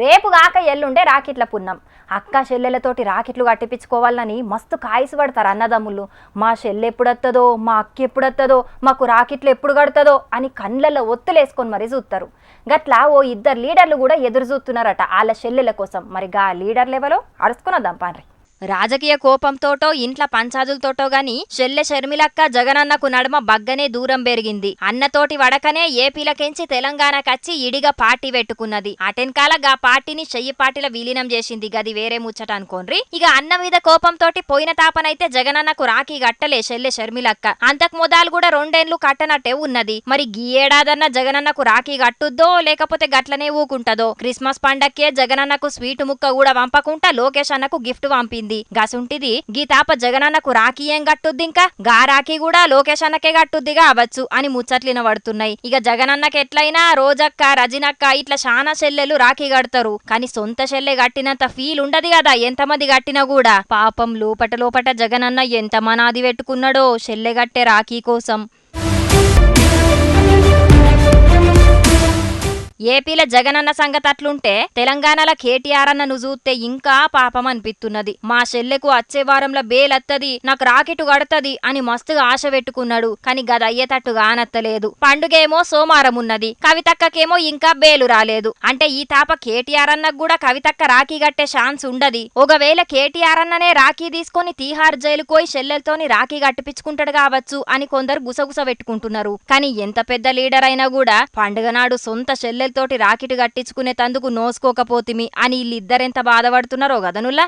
రేపు కాక ఎల్లుండే రాకెట్ల పున్నం. అక్క చెల్లెలతోటి రాకెట్లు కట్టిపించుకోవాలని మస్తు కాయసు పడతారు అన్నదమ్ములు. మా చెల్లె ఎప్పుడొత్తదో మా అక్క ఎప్పుడొత్తదో మాకు రాకెట్లు ఎప్పుడు కడుతుందో అని కండ్లలో ఒత్తులేసుకొని మరి చూస్తారు గట్లా ఓ ఇద్దరు లీడర్లు కూడా ఎదురు చూస్తున్నారట వాళ్ళ చెల్లెల కోసం. మరి గా లీడర్ ఎవరో? అరుచుకున్నదాం పాన్రి. రాజకీయ కోపంతోటో ఇంట్ల పంచాదులతోటో గాని షెల్లె షర్మిలక్క జగనన్నకు నడుమ బగ్గనే దూరం పెరిగింది అన్నతోటి వడకనే ఏపీలకెంచి తెలంగాణకచ్చి ఇడిగా పార్టీ పెట్టుకున్నది. అటెన్కాల గా పార్టీని చెయ్యి పార్టీల విలీనం చేసింది గది వేరే ముచ్చట అనుకోండ్రి? ఇక అన్న మీద కోపంతోటి పోయిన తాపనైతే జగనన్నకు రాఖీ గట్టలే షెల్లె షర్మిలక్క. అంతకు మొదలు కూడా రెండేండ్లు కట్టనట్టే ఉన్నది. మరి గీ ఏడాదన్న జగనన్నకు రాఖీ కట్టుద్దో లేకపోతే గట్లనే ఊకుంటదో? క్రిస్మస్ పండక్కే జగనన్నకు స్వీట్ ముక్క కూడా పంపకుండా లోకేష్ అన్నకు గిఫ్ట్ పంపింది గసుంటిది గీ తాప జగనన్నకు రాఖీ ఏం కట్టుద్ది ఇంకా గా రాఖీ కూడా లోకేష్ అన్నకే కట్టుద్ది కావచ్చు అని ముచ్చట్లిన పడుతున్నాయి. ఇక జగనన్నకి ఎట్లయినా రోజక్క రజినక్క ఇట్లా శానా చెల్లెలు రాఖీ కడతారు. కానీ సొంత చెల్లె కట్టినంత ఫీల్ ఉండదు కదా ఎంతమంది కట్టినా కూడా. పాపం లోపట లోపట జగనన్న ఎంత మనాది పెట్టుకున్నాడో చెల్లె కట్టే రాఖీ కోసం. ఏపీల జగనన్న సంగతి అట్లుంటే తెలంగాణలో కేటీఆర్ అన్న చూస్తే ఇంకా పాపం అనిపిస్తున్నది. మా చెల్లెకు వచ్చే వారంలో బేలత్తది నాకు రాకెట్ కడతది అని మస్తుగా ఆశ పెట్టుకున్నాడు. కానీ గది అయ్యేటట్టు కానత్తలేదు. పండుగేమో సోమారం ఉన్నది. కవితక్కకేమో ఇంకా బేలు రాలేదు. అంటే ఈ తాప కేటీఆర్ అన్నకు కూడా కవితక్క రాఖీ కట్టే ఛాన్స్ ఉండది. ఒకవేళ కేటీఆర్ అన్ననే రాఖీ తీసుకొని తీహార్ జైలు పోయి చెల్లెలతోని రాఖీ కట్టిపించుకుంటాడు కావచ్చు అని కొందరు గుసగుస పెట్టుకుంటున్నారు. కానీ ఎంత పెద్ద లీడర్ అయినా కూడా పండుగ నాడు సొంత తోటి రాకెట్ కట్టించుకునే తందుకు నోసుకోకపోతిమి అని వీళ్ళిద్దరెంత బాధపడుతున్నారో గదనుల్లా?